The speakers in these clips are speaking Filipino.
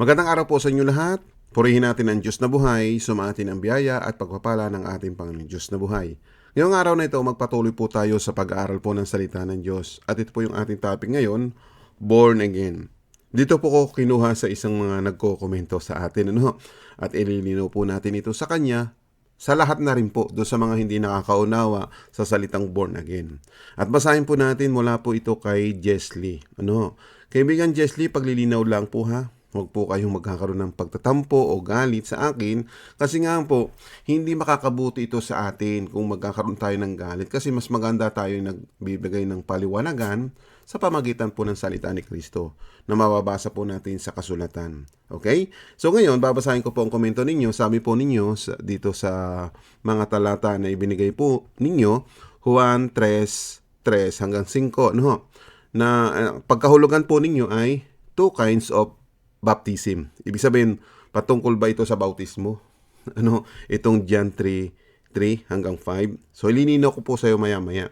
Magandang araw po sa inyo lahat. Purihin natin ang Diyos na buhay, sumatin ang biyaya at pagpapala ng ating Panginoon Diyos na buhay. Ngayong araw na ito, magpatuloy po tayo sa pag-aaral po ng salita ng Diyos. At ito po yung ating topic ngayon, Born Again. Dito po ko kinuha sa isang mga nagko-komento sa atin. Ano? At ililinaw po natin ito sa kanya sa lahat na rin po do sa mga hindi nakakaunawa sa salitang born again. At basahin po natin mula po ito kay Jesly. Ano? Kaibigan Jesly, paglilinaw lang po ha. Huwag po kayong magkakaroon ng pagtatampo o galit sa akin kasi nga po, hindi makakabuti ito sa atin kung magkakaroon tayo ng galit kasi mas maganda tayo nagbibigay ng paliwanagan sa pamagitan po ng salita ni Kristo na mababasa po natin sa kasulatan. Okay? So ngayon, babasahin ko po ang komento ninyo. Sabi po ninyo dito sa mga talata na ibinigay po ninyo, Juan 3, 3 hanggang 5, no? na uh, pagkahulugan po ninyo ay two kinds of baptism. Ibig sabihin, patungkol ba ito sa bautismo? Ano, itong John 3, 3 hanggang 5. So, ilininaw ko po sa iyo maya-maya.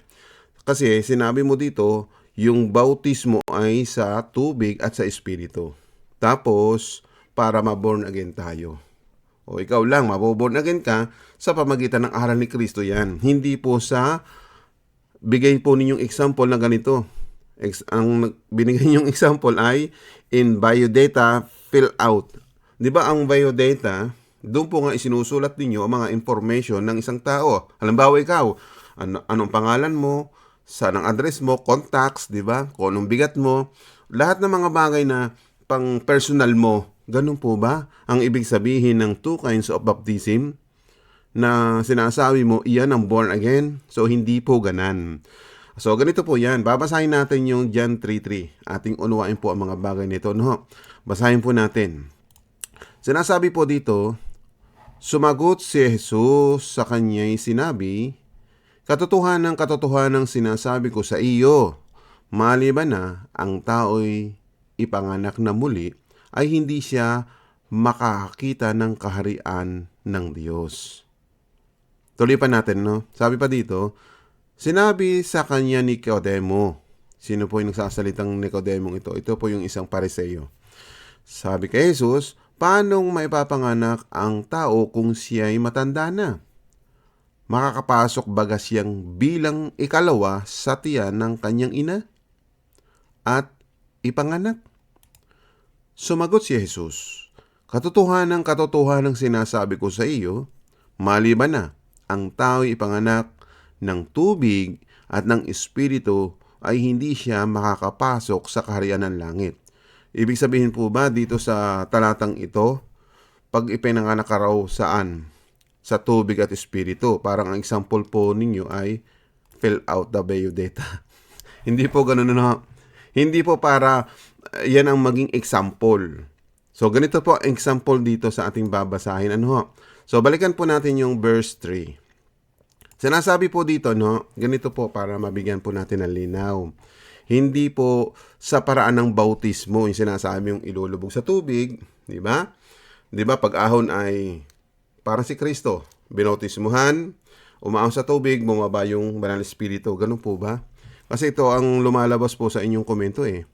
Kasi sinabi mo dito, yung bautismo ay sa tubig at sa espiritu. Tapos, para ma-born again tayo. O ikaw lang, maboborn again ka sa pamagitan ng aral ni Kristo yan. Hindi po sa bigay po ninyong example na ganito. Ex- ang binigay ninyong example ay in biodata fill out. 'Di ba ang biodata, doon po nga isinusulat ninyo ang mga information ng isang tao. Halimbawa ikaw, ano, anong pangalan mo, saan ang address mo, contacts, 'di ba? Kung anong bigat mo, lahat ng mga bagay na pang personal mo. Ganun po ba ang ibig sabihin ng two kinds of baptism? na sinasabi mo, iyan ang born again. So, hindi po ganan. So, ganito po yan. Babasahin natin yung John 3.3. Ating unuwain po ang mga bagay nito. No? Basahin po natin. Sinasabi po dito, Sumagot si Jesus sa kanya'y sinabi, Katotohanan katotohanan sinasabi ko sa iyo, maliban na ang tao'y ipanganak na muli, ay hindi siya makakakita ng kaharian ng Diyos. Tuloy pa natin, no? Sabi pa dito, sinabi sa kanya ni Nicodemo. Sino po yung nagsasalitang Nicodemo ito? Ito po yung isang pariseyo. Sabi kay Jesus, paanong maipapanganak ang tao kung siya'y matanda na? Makakapasok baga siyang bilang ikalawa sa tiyan ng kanyang ina? At ipanganak? Sumagot si Jesus, Katotohanan katotohanan sinasabi ko sa iyo, maliban na ang tao'y ipanganak ng tubig at ng espiritu ay hindi siya makakapasok sa kaharian ng langit. Ibig sabihin po ba dito sa talatang ito, pag ipinanganak ka raw saan? Sa tubig at espiritu. Parang ang example po ninyo ay fill out the biodata. hindi po ganun na. Hindi po para uh, yan ang maging example. So, ganito po ang example dito sa ating babasahin. Ano ho? So, balikan po natin yung verse 3. Sinasabi po dito, no, ganito po para mabigyan po natin ng linaw. Hindi po sa paraan ng bautismo yung sinasabi yung ilulubog sa tubig, di ba? Di ba pag ahon ay parang si Kristo, binautismuhan, umaahon sa tubig, bumaba yung banal na espiritu. Ganun po ba? Kasi ito ang lumalabas po sa inyong komento eh.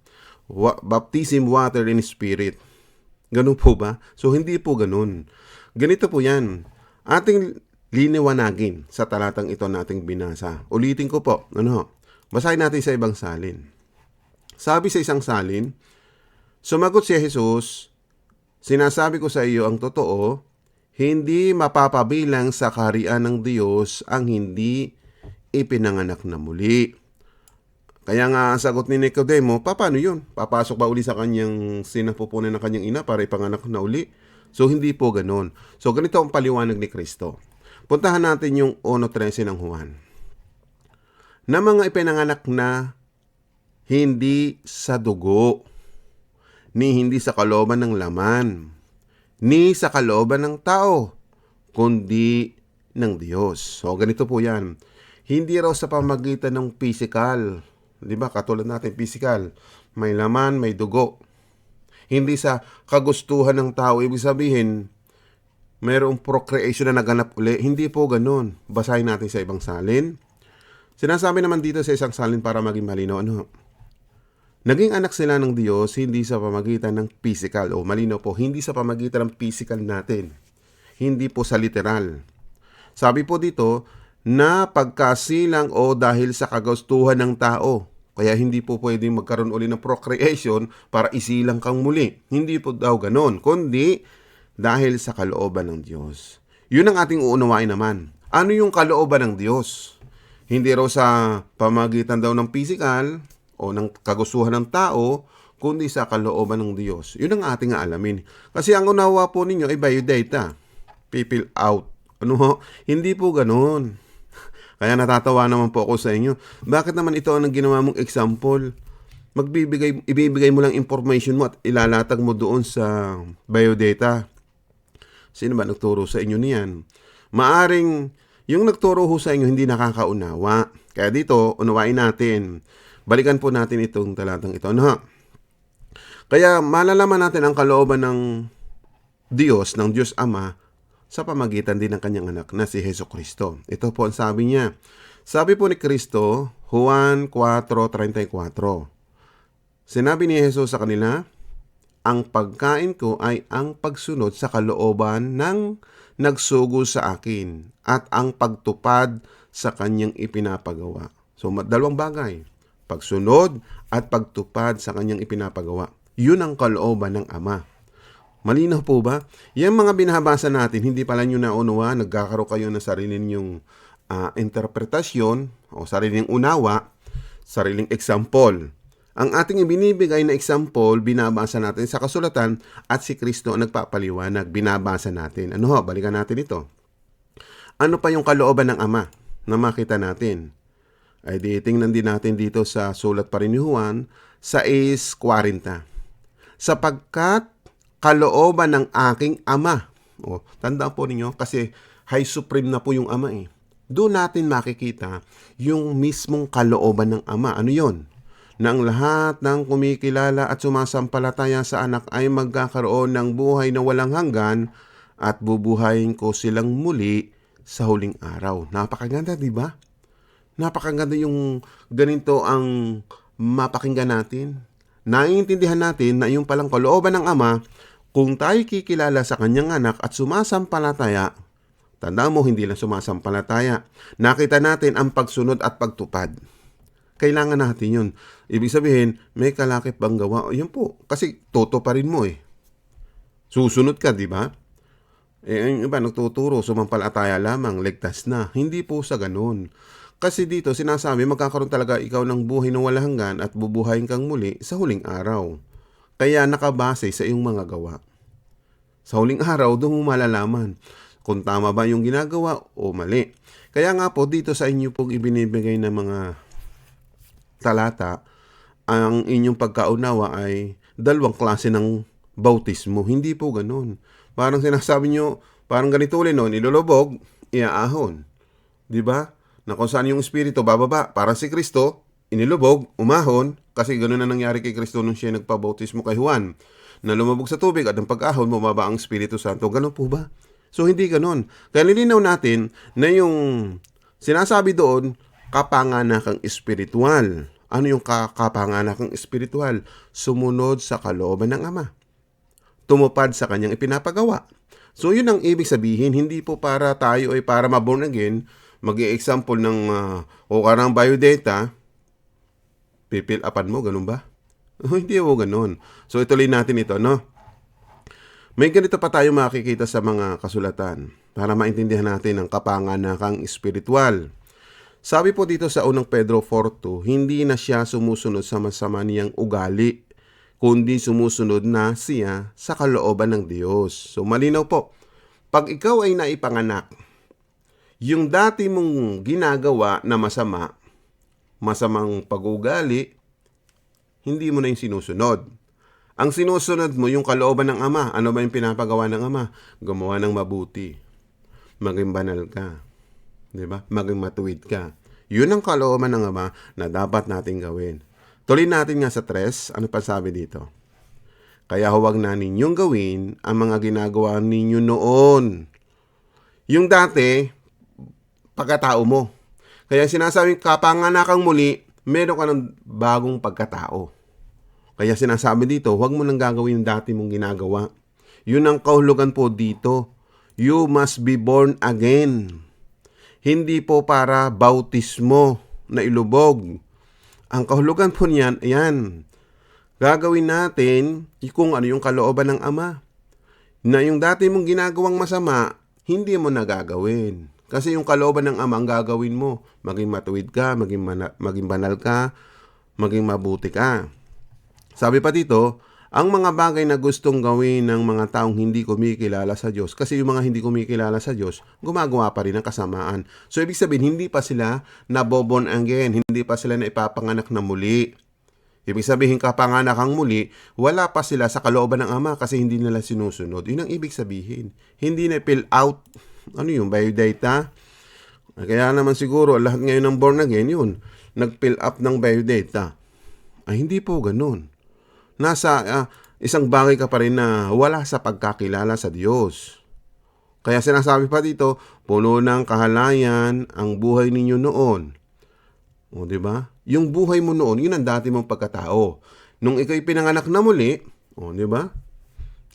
Wa- baptism, water, and spirit. Ganun po ba? So, hindi po ganun. Ganito po yan. Ating liniwanagin sa talatang ito nating binasa. Ulitin ko po. Ano? Basahin natin sa ibang salin. Sabi sa isang salin, Sumagot si Jesus, Sinasabi ko sa iyo ang totoo, hindi mapapabilang sa kaharian ng Diyos ang hindi ipinanganak na muli. Kaya nga ang sagot ni Nicodemo, paano yun? Papasok ba uli sa kanyang sinapupunan ng kanyang ina para ipanganak na uli? So hindi po ganon. So ganito ang paliwanag ni Kristo. Puntahan natin yung 1.13 ng Juan. Na mga ipinanganak na hindi sa dugo, ni hindi sa kalooban ng laman, ni sa kalooban ng tao, kundi ng Diyos. So ganito po yan. Hindi raw sa pamagitan ng physical, Di ba? Katulad natin, physical. May laman, may dugo. Hindi sa kagustuhan ng tao. Ibig sabihin, mayroong procreation na naganap uli. Hindi po ganun. Basahin natin sa ibang salin. Sinasabi naman dito sa isang salin para maging malinaw. Ano? Naging anak sila ng Diyos hindi sa pamagitan ng physical o malino po, hindi sa pamagitan ng physical natin. Hindi po sa literal. Sabi po dito na pagkasilang o dahil sa kagustuhan ng tao. Kaya hindi po pwedeng magkaroon uli ng procreation para isilang kang muli. Hindi po daw ganon, kundi dahil sa kalooban ng Diyos. Yun ang ating uunawain naman. Ano yung kalooban ng Diyos? Hindi raw sa pamagitan daw ng physical o ng kagustuhan ng tao, kundi sa kalooban ng Diyos. Yun ang ating alamin. Kasi ang unawa po ninyo ay biodata. People out. Ano ho? Hindi po ganun. Kaya natatawa naman po ako sa inyo. Bakit naman ito ang ginawa mong example? Magbibigay, ibibigay mo lang information mo at ilalatag mo doon sa biodata. Sino ba nagturo sa inyo niyan? Maaring yung nagturo ho sa inyo hindi nakakaunawa. Kaya dito, unawain natin. Balikan po natin itong talatang ito. Ano? Kaya malalaman natin ang kalooban ng Diyos, ng Diyos Ama, sa pamagitan din ng kanyang anak na si Heso Kristo. Ito po ang sabi niya. Sabi po ni Kristo, Juan 4.34, Sinabi ni Jesus sa kanila, Ang pagkain ko ay ang pagsunod sa kalooban ng nagsugo sa akin at ang pagtupad sa kanyang ipinapagawa. So, dalawang bagay. Pagsunod at pagtupad sa kanyang ipinapagawa. Yun ang kalooban ng Ama. Malinaw po ba? Yung mga binabasa natin, hindi pala nyo naunawa, nagkakaroon kayo ng sarili ninyong ah, interpretasyon o sariling unawa, sariling example. Ang ating ibinibigay na example, binabasa natin sa kasulatan at si Kristo ang nagpapaliwanag, binabasa natin. Ano ho, balikan natin ito. Ano pa yung kalooban ng Ama na makita natin? Ay di tingnan din natin dito sa sulat pa rin ni Juan sa is 40. Sapagkat kalooban ng aking ama. O, tandaan po ninyo kasi high supreme na po yung ama eh. Doon natin makikita yung mismong kalooban ng ama. Ano yon? Na lahat ng kumikilala at sumasampalataya sa anak ay magkakaroon ng buhay na walang hanggan at bubuhayin ko silang muli sa huling araw. Napakaganda, di ba? Napakaganda yung ganito ang mapakinggan natin. Naiintindihan natin na yung palang kalooban ng Ama, kung tayo kikilala sa kanyang anak at sumasampalataya, tanda mo hindi lang sumasampalataya, nakita natin ang pagsunod at pagtupad. Kailangan natin yun. Ibig sabihin, may kalakip bang gawa? Yun po. Kasi toto pa rin mo eh. Susunod ka, di ba? Eh, yung iba nagtuturo, sumampalataya lamang, ligtas na. Hindi po sa ganun. Kasi dito, sinasabi, magkakaroon talaga ikaw ng buhay na walang hanggan at bubuhayin kang muli sa huling araw. Kaya nakabase sa iyong mga gawa. Sa huling araw, doon mo malalaman kung tama ba yung ginagawa o mali. Kaya nga po, dito sa inyo pong ibinibigay ng mga talata, ang inyong pagkaunawa ay dalawang klase ng bautismo. Hindi po ganun. Parang sinasabi nyo, parang ganito ulit no, nilulubog, iaahon. Di ba? Na kung saan yung espiritu bababa, para si Kristo, inilubog, umahon, kasi ganun na nangyari kay Kristo nung siya nagpabautismo kay Juan. Na lumabog sa tubig at ang pag-ahon, bumaba ang Espiritu Santo. Ganun po ba? So, hindi ganun. Kaya nilinaw natin na yung sinasabi doon, kapanganakang espiritual. Ano yung ka- kapanganakang espiritual? Sumunod sa kalooban ng Ama. Tumupad sa kanyang ipinapagawa. So, yun ang ibig sabihin. Hindi po para tayo ay para maborn again, mag example ng uh, o karang biodata, pipil upan mo, ganun ba? Hindi po ganun. So, ituloy natin ito, no? May ganito pa tayo makikita sa mga kasulatan para maintindihan natin ang kapanganakang espiritual. Sabi po dito sa unang Pedro 4.2, hindi na siya sumusunod sa masama niyang ugali, kundi sumusunod na siya sa kalooban ng Diyos. So malinaw po, pag ikaw ay naipanganak, yung dati mong ginagawa na masama, masamang pag-ugali, hindi mo na yung sinusunod. Ang sinusunod mo, yung kalooban ng Ama. Ano ba yung pinapagawa ng Ama? Gumawa ng mabuti. Maging banal ka. Di ba? Maging matuwid ka. Yun ang kalooban ng Ama na dapat nating gawin. Tuloy natin nga sa tres. Ano pa sabi dito? Kaya huwag na ninyong gawin ang mga ginagawa ninyo noon. Yung dati, pagkatao mo. Kaya sinasabing kapanganakang muli, meron ka ng bagong pagkatao. Kaya sinasabi dito, huwag mo nang gagawin yung dati mong ginagawa. Yun ang kahulugan po dito. You must be born again. Hindi po para bautismo na ilubog. Ang kahulugan po niyan, ayan, gagawin natin kung ano yung kalooban ng Ama. Na yung dati mong ginagawang masama, hindi mo na gagawin. Kasi yung kalooban ng Ama ang gagawin mo. Maging matuwid ka, maging, mana- maging banal ka, maging mabuti ka. Sabi pa dito, ang mga bagay na gustong gawin ng mga taong hindi kumikilala sa Diyos, kasi yung mga hindi kumikilala sa Diyos, gumagawa pa rin ng kasamaan. So, ibig sabihin, hindi pa sila nabobon again, hindi pa sila na ipapanganak na muli. Ibig sabihin, kapanganak ang muli, wala pa sila sa kalooban ng Ama kasi hindi nila sinusunod. Yun ang ibig sabihin. Hindi na fill out, ano yung biodata? Kaya naman siguro, lahat ngayon ng born again, yun, nag-fill up ng biodata. Ay, hindi po ganun nasa ah, isang bagay ka pa rin na wala sa pagkakilala sa Diyos. Kaya sinasabi pa dito, puno ng kahalayan ang buhay ninyo noon. O, di ba? Yung buhay mo noon, yun ang dati mong pagkatao. Nung ikaw'y pinanganak na muli, o, di ba?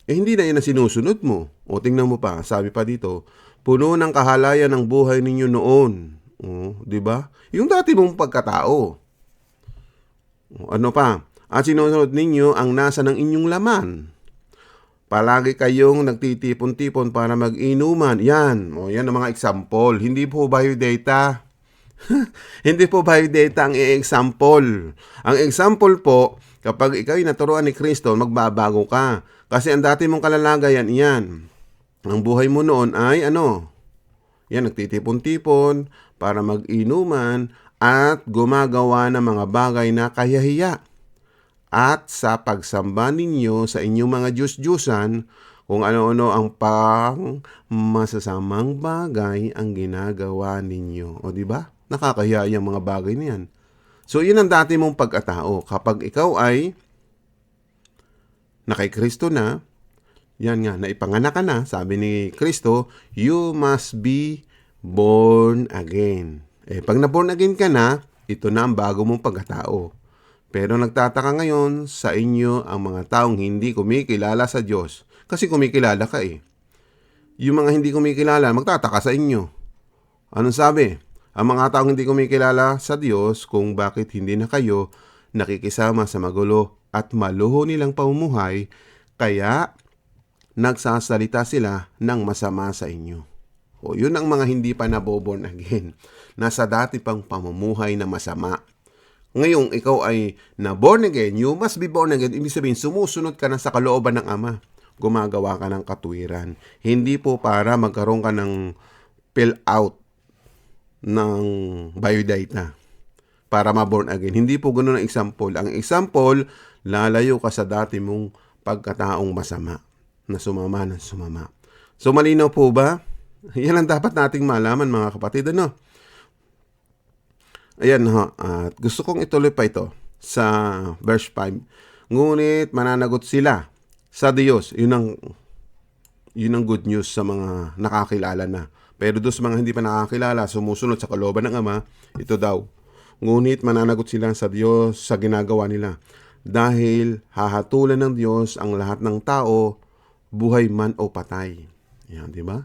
Eh, hindi na yan ang sinusunod mo. O, tingnan mo pa, sabi pa dito, puno ng kahalayan ang buhay ninyo noon. O, di ba? Yung dati mong pagkatao. O, ano pa? At sinusunod ninyo ang nasa ng inyong laman. Palagi kayong nagtitipon-tipon para mag-inuman. Yan. O, yan ang mga example. Hindi po biodata. Hindi po biodata ang i-example. Ang example po, kapag ikaw ay naturuan ni Kristo, magbabago ka. Kasi ang dati mong kalalagayan, yan. Ang buhay mo noon ay ano? Yan, nagtitipon-tipon para mag-inuman at gumagawa ng mga bagay na kayahiya at sa pagsamba ninyo sa inyong mga Diyos-Diyusan, kung ano-ano ang pang masasamang bagay ang ginagawa ninyo. O di ba? Nakakahiya yung mga bagay niyan. So, yun ang dati mong pagkatao. Kapag ikaw ay nakay Kristo na, yan nga, naipanganak ka na, sabi ni Kristo, you must be born again. Eh, pag na-born again ka na, ito na ang bago mong pagkatao. Pero nagtataka ngayon sa inyo ang mga taong hindi kumikilala sa Diyos. Kasi kumikilala ka eh. Yung mga hindi kumikilala, magtataka sa inyo. Anong sabi? Ang mga taong hindi kumikilala sa Diyos kung bakit hindi na kayo nakikisama sa magulo at maluho nilang pamumuhay, kaya nagsasalita sila ng masama sa inyo. O yun ang mga hindi pa naboborn again. Nasa dati pang pamumuhay na masama. Ngayong ikaw ay na born again, you must be born again. Ibig sabihin, sumusunod ka na sa kalooban ng Ama. Gumagawa ka ng katuwiran. Hindi po para magkaroon ka ng fill out ng biodata para ma-born again. Hindi po ganoon ang example. Ang example, lalayo ka sa dati mong pagkataong masama na sumama na sumama. So malinaw po ba? Yan ang dapat nating malaman mga kapatid. Ano? Ayan ho, at gusto kong ituloy pa ito sa verse 5. Ngunit mananagot sila sa Diyos. Yun ang, yun ang good news sa mga nakakilala na. Pero doon sa mga hindi pa nakakilala, sumusunod sa kalooban ng Ama, ito daw. Ngunit mananagot sila sa Diyos sa ginagawa nila. Dahil hahatulan ng Diyos ang lahat ng tao, buhay man o patay. Yan, di ba?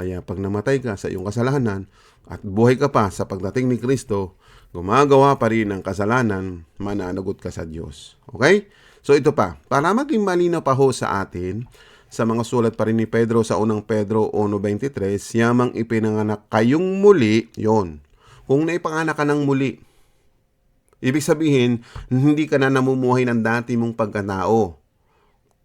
Kaya pag namatay ka sa iyong kasalanan at buhay ka pa sa pagdating ni Kristo, gumagawa pa rin ng kasalanan, mananagot ka sa Diyos. Okay? So ito pa, para maging malinaw pa ho sa atin, sa mga sulat pa rin ni Pedro sa unang Pedro 1.23, yamang ipinanganak kayong muli, yon. Kung naipanganak ka ng muli, ibig sabihin, hindi ka na namumuhay ng dati mong pagkatao.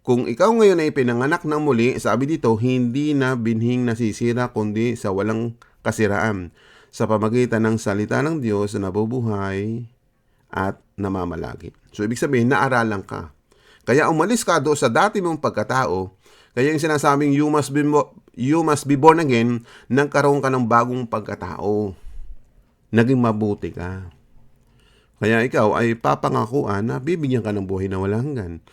Kung ikaw ngayon ay pinanganak ng muli, sabi dito, hindi na binhing nasisira kundi sa walang kasiraan sa pamagitan ng salita ng Diyos na nabubuhay at namamalagi. So, ibig sabihin, naaralan ka. Kaya umalis ka do sa dati mong pagkatao, kaya yung sinasabing you must be, you must be born again, nagkaroon ka ng bagong pagkatao. Naging mabuti ka. Kaya ikaw ay papangakuan na bibigyan ka ng buhay na walang hanggan.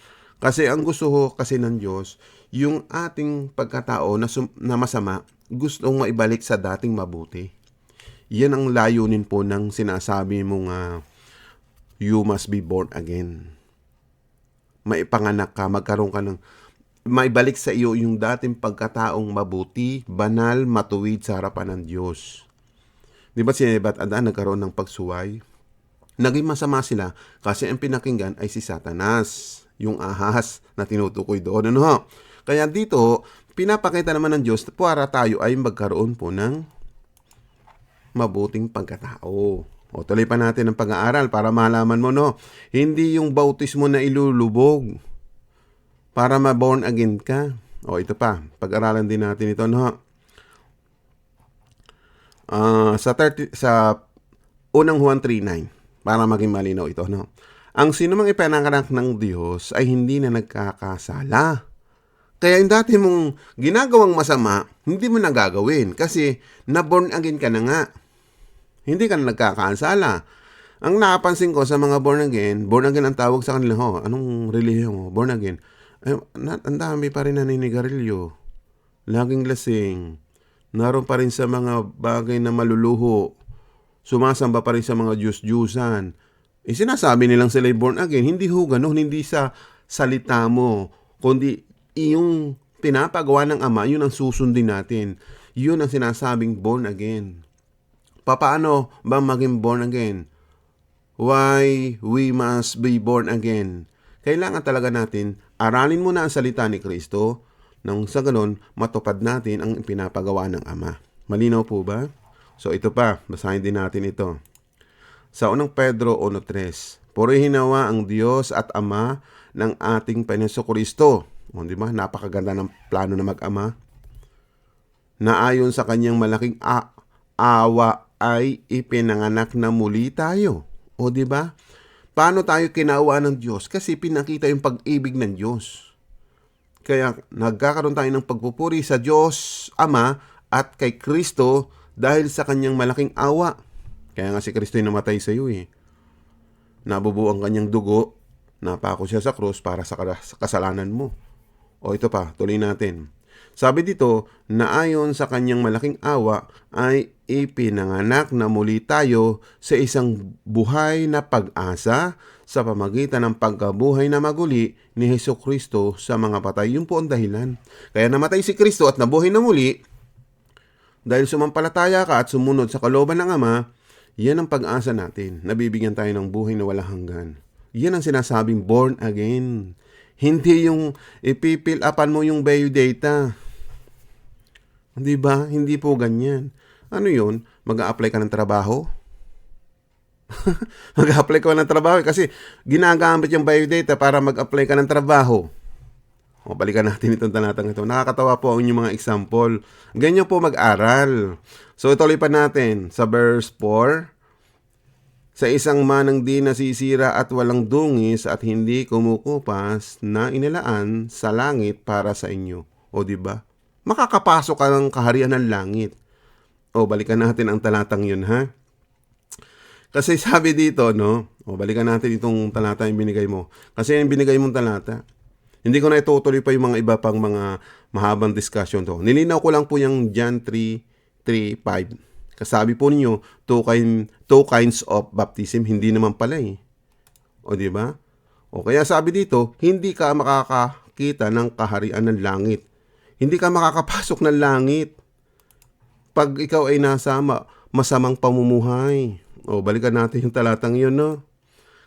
Kasi ang gusto ho kasi ng Diyos, yung ating pagkatao na, sum- na masama, gustong maibalik sa dating mabuti. Yan ang layunin po ng sinasabi mong uh, you must be born again. maipanganak ka, magkaroon ka ng maibalik sa iyo yung dating pagkataong mabuti, banal, matuwid sa harapan ng Diyos. Di ba si Eva at Adan nagkaroon ng pagsuway? Naging masama sila kasi ang pinakinggan ay si Satanas, yung ahas na tinutukoy doon. Ano? Kaya dito, pinapakita naman ng Diyos para tayo ay magkaroon po ng mabuting pagkatao. O tuloy pa natin ang pag-aaral para malaman mo no, hindi yung bautismo na ilulubog para ma-born again ka. O ito pa, pag-aralan din natin ito no. Ah, sa 30 sa unang Juan 3:9 para maging malinaw ito no. Ang sinumang ipinanganak ng Diyos ay hindi na nagkakasala. Kaya yung dati mong ginagawang masama, hindi mo nagagawin kasi na-born again ka na nga. Hindi ka na nagkakasala. Ang napansin ko sa mga born again, born again ang tawag sa kanila, ho, anong relihiyon mo? Born again. Ay, na, ang dami pa rin naninigarilyo. Laging lasing. Naroon pa rin sa mga bagay na maluluho. Sumasamba pa rin sa mga Diyos-Diyusan. Eh, sinasabi nilang sila born again. Hindi ho ganun, hindi sa salita mo, kundi yung pinapagawa ng Ama, yun ang susundin natin. Yun ang sinasabing born again. Papaano ba maging born again? Why we must be born again? Kailangan talaga natin aralin muna ang salita ni Kristo nang sa ganun matupad natin ang pinapagawa ng Ama. Malinaw po ba? So ito pa, basahin din natin ito. Sa unang Pedro 1.3, Purihin nawa ang Diyos at Ama ng ating Panginoon Kristo. O, di ba? Napakaganda ng plano na mag-ama. Na ayon sa kanyang malaking a- awa ay ipinanganak na muli tayo. O di ba? Paano tayo kinawa ng Diyos? Kasi pinakita yung pag-ibig ng Diyos. Kaya nagkakaroon tayo ng pagpupuri sa Diyos Ama at kay Kristo dahil sa kanyang malaking awa. Kaya nga si Kristo ay namatay sa iyo eh. Nabubuo ang kanyang dugo, napako siya sa krus para sa kasalanan mo. O ito pa, tuloy natin. Sabi dito na ayon sa kanyang malaking awa ay ipinanganak na muli tayo sa isang buhay na pag-asa sa pamagitan ng pagkabuhay na maguli ni Heso Kristo sa mga patay. Yun po ang dahilan. Kaya namatay si Kristo at nabuhay na muli dahil sumampalataya ka at sumunod sa kalooban ng Ama, yan ang pag-asa natin. Nabibigyan tayo ng buhay na walang hanggan. Yan ang sinasabing born again. Hindi yung ipipil upan mo yung biodata. Di ba? Hindi po ganyan. Ano yun? Mag-a-apply ka ng trabaho? mag-a-apply ka ng trabaho kasi ginagamit yung biodata para mag-apply ka ng trabaho. O, balikan natin itong talatang ito. Nakakatawa po ang inyong mga example. Ganyan po mag-aral. So, ituloy pa natin sa verse 4. Sa isang manang di nasisira at walang dungis at hindi kumukupas na inilaan sa langit para sa inyo. O, di ba? Makakapasok ka ng kaharian ng langit. O, balikan natin ang talatang yun, ha? Kasi sabi dito, no? O, balikan natin itong talata yung binigay mo. Kasi yung binigay mong talata, hindi ko na itutuloy pa yung mga iba pang mga mahabang discussion to. Nilinaw ko lang po yung John 3, 3, 5. Kasabi po ninyo, kind, two kinds of baptism, hindi naman pala eh. O di ba? O kaya sabi dito, hindi ka makakakita ng kaharian ng langit. Hindi ka makakapasok ng langit. Pag ikaw ay nasa ma- masamang pamumuhay. O balikan natin yung talatang yun, no?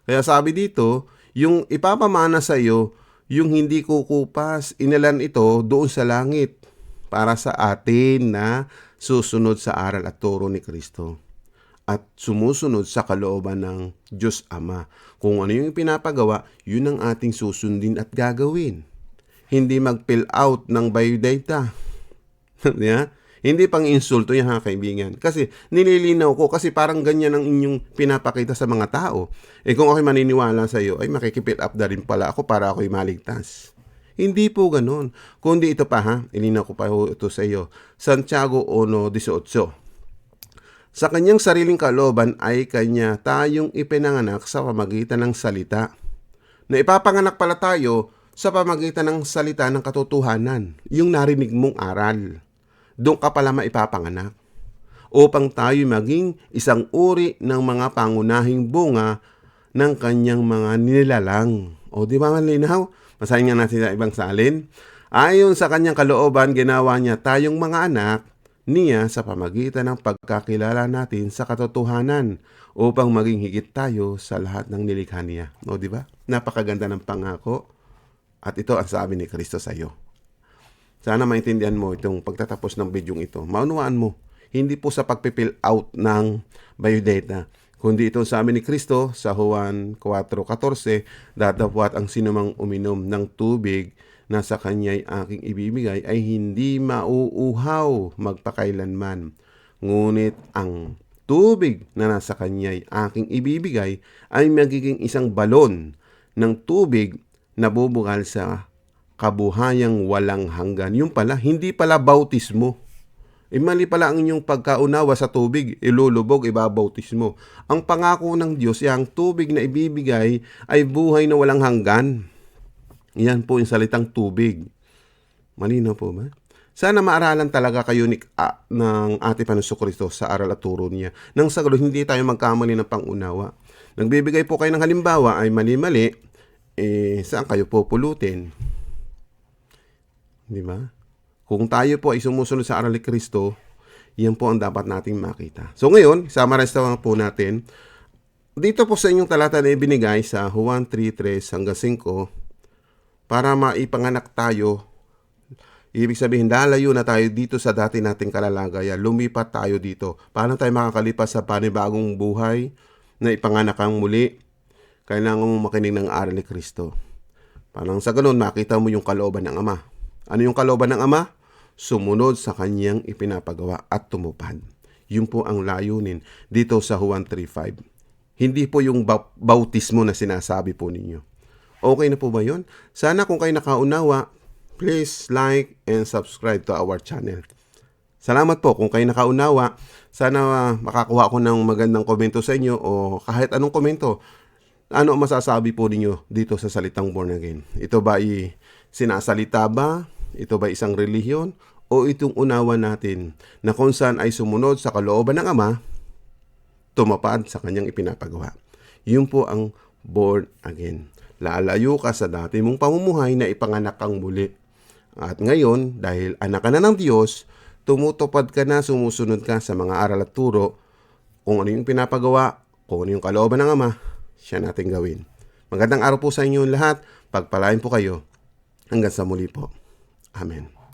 Kaya sabi dito, yung ipapamana sa iyo, yung hindi kukupas, inalan ito doon sa langit para sa atin na susunod sa aral at turo ni Kristo at sumusunod sa kalooban ng Diyos Ama. Kung ano yung pinapagawa, yun ang ating susundin at gagawin. Hindi mag-fill out ng biodata. yeah? Hindi pang insulto yan ha kaibigan. Kasi nililinaw ko kasi parang ganyan ang inyong pinapakita sa mga tao. Eh kung ako'y maniniwala sa iyo, ay makikipit up na rin pala ako para ako'y maligtas. Hindi po ganun. Kundi ito pa ha, ilinaw ko pa ito sa iyo. Santiago 1.18 Sa kanyang sariling kalooban ay kanya tayong ipinanganak sa pamagitan ng salita. Na ipapanganak pala tayo sa pamagitan ng salita ng katotohanan, yung narinig mong aral doon ka pala maipapanganak upang tayo maging isang uri ng mga pangunahing bunga ng kanyang mga nilalang. O di ba malinaw? Basahin nga natin sa ibang salin. Ayon sa kanyang kalooban, ginawa niya tayong mga anak niya sa pamagitan ng pagkakilala natin sa katotohanan upang maging higit tayo sa lahat ng nilikha niya. O di ba? Napakaganda ng pangako. At ito ang sabi ni Kristo sa iyo. Sana maintindihan mo itong pagtatapos ng bidyong ito. Maunawaan mo, hindi po sa pagpipill out ng biodata, kundi ito sabi ni Kristo sa Juan 4.14, datapwat ang sinumang uminom ng tubig na sa kanya'y aking ibibigay ay hindi mauuhaw magpakailanman. Ngunit ang tubig na nasa kanya'y aking ibibigay ay magiging isang balon ng tubig na bubugal sa kabuhayang walang hanggan. Yung pala, hindi pala bautismo. E mali pala ang inyong pagkaunawa sa tubig, ilulubog, ibabautismo. Ang pangako ng Diyos, yung tubig na ibibigay ay buhay na walang hanggan. Yan po yung salitang tubig. Malinaw po ba? Sana maaralan talaga kayo ni, ah, ng ating Panginoon Kristo sa aral at turo niya. Nang sa hindi tayo magkamali ng pangunawa. Nagbibigay po kayo ng halimbawa ay mali-mali, eh, saan kayo pupulutin? Di ba? Kung tayo po ay sumusunod sa aral ni Kristo, yan po ang dapat nating makita. So ngayon, summarize na po natin. Dito po sa inyong talata na ibinigay sa Juan 3.3 hanggang 5, para maipanganak tayo, ibig sabihin, lalayo na tayo dito sa dati nating kalalagayan, lumipat tayo dito. Paano tayo makakalipas sa panibagong buhay na ipanganak ang muli? Kailangan mong makinig ng aral ni Kristo. Parang sa ganun, makita mo yung kalooban ng Ama. Ano yung kalooban ng Ama? Sumunod sa kanyang ipinapagawa at tumupad. Yun po ang layunin dito sa Juan 3.5. Hindi po yung ba- bautismo na sinasabi po ninyo. Okay na po ba yun? Sana kung kayo nakaunawa, please like and subscribe to our channel. Salamat po kung kayo nakaunawa. Sana uh, makakuha ako ng magandang komento sa inyo o kahit anong komento. Ano masasabi po ninyo dito sa salitang born again? Ito ba ay sinasalita ba? Ito ba isang relihiyon? O itong unawa natin na kung saan ay sumunod sa kalooban ng Ama, tumapad sa kanyang ipinapagawa. Yun po ang born again. Lalayo ka sa dati mong pamumuhay na ipanganak kang muli. At ngayon, dahil anak ka na ng Diyos, tumutupad ka na, sumusunod ka sa mga aral at turo, kung ano yung pinapagawa, kung ano yung kalooban ng Ama, siya natin gawin. Magandang araw po sa inyo lahat. Pagpalain po kayo. Hanggang sa muli po. Amen.